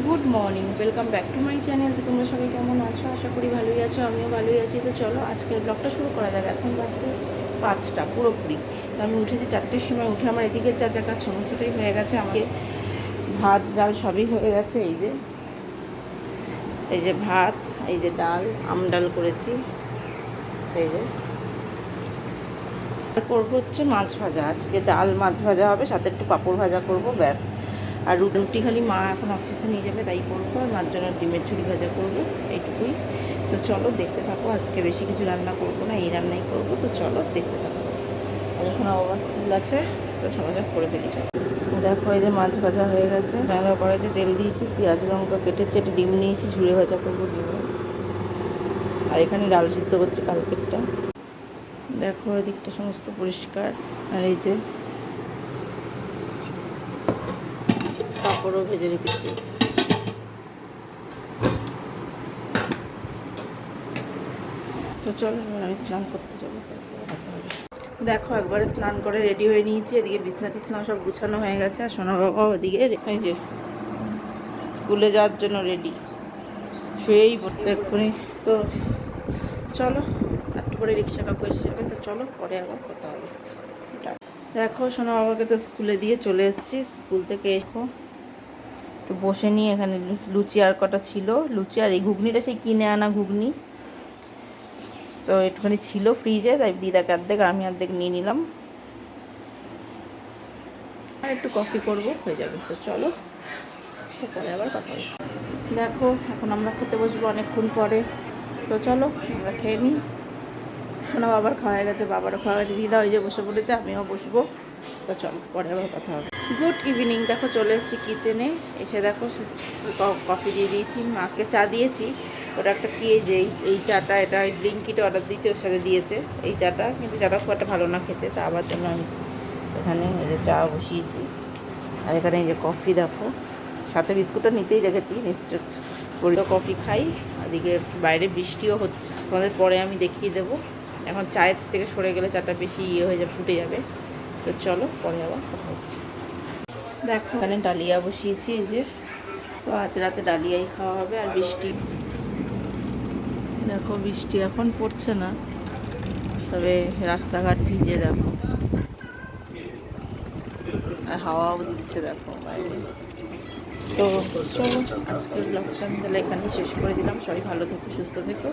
Good morning welcome back to my channel তো তোমরা সবাই কেমন আছো? আশা করি ভালোই আছো, আমিও ভালোই আছি। তো চলো, আজকের ব্লগটা শুরু করা যাক। এখন বাজছে পাঁচটা পুরোপুরি তো আমি উঠেছি চারটের সময়, উঠে আমার এদিকে চা চা কাজ সমস্তটাই হয়ে গেছে। আমাকে ভাত, ডাল সবই হয়ে গেছে। এই যে এই যে ভাত, এই যে ডাল, আম ডাল করেছি। এই যে করব হচ্ছে মাছ ভাজা। আজকে ডাল মাছ ভাজা হবে, সাথে একটু পাঁপড় ভাজা করব, ব্যাস। আর রুটি খালি মা এখন অফিসে নিয়ে যাবে, তাই করব আর মার জন্য ডিমের ঝুড়ি ভাজা করব, এইটুকুই। তো চলো দেখতে থাকো, আজকে বেশি কিছু রান্না করব না, এই রান্নাই করব, তো চলো দেখতে থাকো। আজ শোনা, বাবা স্কুল আছে, তো ঝপাঝপ করে ফেলি, চলো। দেখো, এই যে মাছ ভাজা হয়ে গেছে। রান্না কড়াইতে তেল দিয়েছি, পেঁয়াজ, লঙ্কা কেটেছি একটা ডিম নিয়েছি ঝুড়ে ভাজা করব ডিমে। আর এখানে ডাল সিদ্ধ করছি কালকেরটা। দেখো, এদিকটা সমস্ত পরিষ্কার। আর এই যে পাঁপড়ও ভেজে রেখেছি। তো চলো আমি স্নান করতে যাব। দেখো, একবারে স্নান করে রেডি হয়ে নিয়েছি, এদিকে বিছনা টিছনা সব গুছানো হয়ে গেছে, আর সোনা বাবা ওদিকে এই যে, স্কুলে যাওয়ার জন্য রেডি শুয়েই পড়তে এক্ষুনি। তো চলো, একটু পরে রিক্সা কাকু এসে যাবে, তো চলো পরে আবার কথা হবে। দেখো, সোনা বাবাকে তো স্কুলে দিয়ে চলে এসেছি, স্কুল থেকে এসো। একটু বসে নিয়ে এখানে লুচি আর কটা ছিল। লুচি আর এই ঘুগনিটা সেই কিনে আনা ঘুগনি। তো একটুখানি ছিল ফ্রিজে, তাই দিদাকে অর্ধেক আর আমি অর্ধেক নিয়ে নিলাম। আর একটু কফি করব, হয়ে যাবে। তো চলো পরে আবার কথা দেখো, এখন আমরা খেতে বসবো অনেকক্ষণ পরে। তো চলো, আমরা খেয়ে নিই। শোনা, বাবার খাওয়া গেছে, বাবারও খাওয়া গেছে। দিদা ওই যে বসে পড়েছে আমিও বসবো। তো চলো, পরে আবার কথা হবে। গুড ইভিনিং দেখো চলে এসেছি কিচেনে এসে দেখো কফি দিয়ে দিয়েছি। মাকে চা দিয়েছি। ওটা একটা কি এই যে এই- চাটা, এটা ওই অর্ডার দিয়েছে, ওর সাথে দিয়েছে। এই চাটা, কিন্তু চাটা খুব একটা ভালো না খেতে। তা আবার জন্য আমি এখানে এই যে চা বসিয়েছি। আর এখানে এই যে কফি দেখো। সাথে বিস্কুটটা নিচেই রেখেছি। নিচটা করে কফি খাই। এদিকে বাইরে বৃষ্টিও হচ্ছে। তোমাদের পরে আমি দেখিয়ে দেবো। এখন চায়ের থেকে সরে গেলে চাটা বেশি ইয়ে হয়ে যাবে, ফুটে যাবে। তো চলো, পরে আবার কথা হচ্ছে। দেখো। এখানে ডালিয়া বসিয়েছি, এই যে। তো আজ রাতে ডালিয়াই খাওয়া হবে আর বৃষ্টি। দেখো, বৃষ্টি এখন পড়ছে না। তবে রাস্তাঘাট ভিজে দেখো। আর হাওয়াও দিচ্ছে দেখো বাইরে। তো আজকের ব্লগটা তাহলে এখানেই শেষ করে দিলাম। সবাই ভালো থেকো, সুস্থ থেকো।